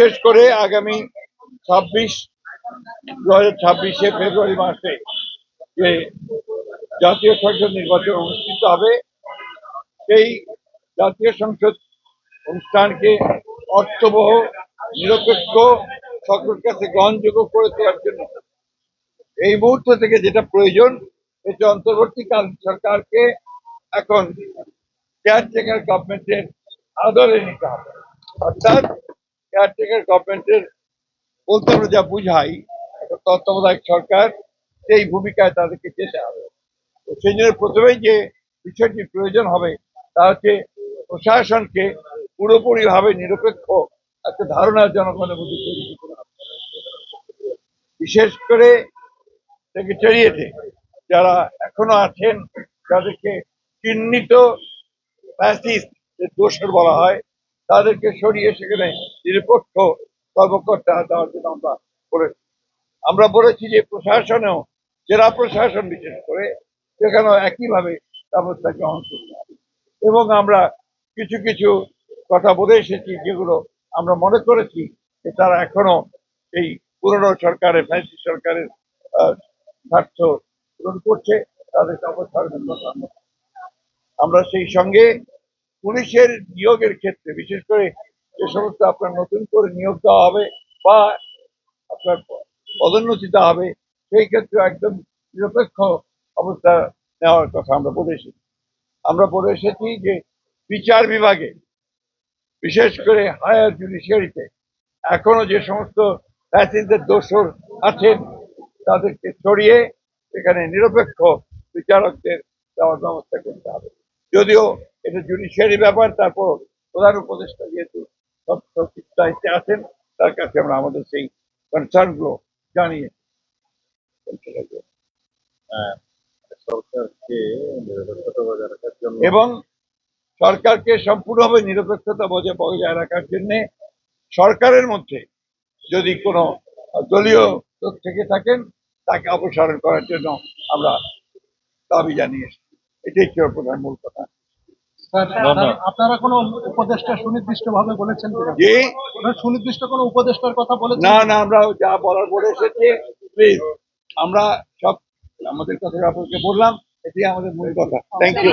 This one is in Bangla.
বিশেষ করে আগামী ছাব্বিশ, দু হাজার ছাব্বিশে ফেব্রুয়ারি মাসে যে জাতীয় সংসদ নির্বাচন অনুষ্ঠিত হবে, সেই জাতীয় সংসদ অনুষ্ঠানকে অর্থবহ, নিরপেক্ষ সকলের কাছে গ্রহণযোগ্য করে তোলার জন্য। এই মুহূর্ত থেকে যেটা প্রয়োজন এটা অন্তর্বর্তীকাল সরকারকে এখন কেয়ারটেকার গভর্নমেন্টের আদরে নিতে হবে। অর্থাৎ কেয়ারটেকার গভর্নমেন্টের বলতে আমরা যা বুঝাই তত্ত্বাবধায়ক সরকার, সেই ভূমিকায় তাদেরকে যেতে হবে। সেই জন্য প্রথমেই যে বিষয়টি প্রয়োজন হবে, তা হচ্ছে প্রশাসনকে পুরোপুরিভাবে নিরপেক্ষ একটা ধারণা জনগণের মধ্যে তৈরি করতে হবে। বিশেষ করে সেক্রেটারিয়েটে যারা এখনও আছেন যাদেরকে চিহ্নিত ফ্যাসিস্ট বলা হয়। তাদেরকে সরিয়ে সেখানে নিরপেক্ষ কর্মকর্তা দেওয়ার জন্য আমরা বলেছি আমরা বলেছি যে প্রশাসনেও, জেলা প্রশাসন বিশেষ করে, সেখানেও একইভাবে ব্যবস্থা গ্রহণ করতে হবে। এবং আমরা কিছু কিছু কথা বলে এসেছি যেগুলো আমরা মনে করেছি যে তারা এখনও এই পুরনো সরকারের ফ্যাসি সরকারের স্বার্থ পূরণ করছে তাদেরকে আমরা আমরা সেই সঙ্গে পুলিশের নিয়োগের ক্ষেত্রে, বিশেষ করে যে সমস্ত আপনার নতুন করে নিয়োগ দেওয়া হবে বা আপনার পদোন্নতি দেওয়া হবে, সেই ক্ষেত্রে একদম নিরপেক্ষ অবস্থা নেওয়ার কথা আমরা বলে এসেছি। আমরা বলে এসেছি যে বিচার বিভাগে, বিশেষ করে হায়ার জুডিশিয়ারিতে, এখনও যে সমস্ত ফ্যাসিদের দোষর আছেন, তাদেরকে ছড়িয়ে সেখানে নিরপেক্ষ বিচারকদের দেওয়ার ব্যবস্থা করতে হবে। যদিও এটা জুডিশিয়ারি ব্যাপার তারপর প্রধান উপদেষ্টা যেহেতু সব দায়িত্বে আছেন তার কাছে আমরা আমাদের সেই কনসার্নগুলো জানিয়ে জন্য এবং সরকারকে সম্পূর্ণভাবে নিরপেক্ষতা বজায় বজায় রাখার জন্য সরকারের মধ্যে যদি কোনো দলীয় লোক থেকে থাকেন তাকে অপসারণ করার জন্য আমরা দাবি জানিয়েছি এটাই ছিল প্রধান মূল কথা। আপনারা কোনো উপদেষ্টা সুনির্দিষ্ট ভাবে বলেছেন ওনারা সুনির্দিষ্ট কোনো উপদেষ্টার কথা বলেছেন? না না আমরা যা বলার বলে এসেছি প্লিজ আমরা সব আমাদের কথা আপনাকে বললাম এটি আমাদের মূল কথা। Thank you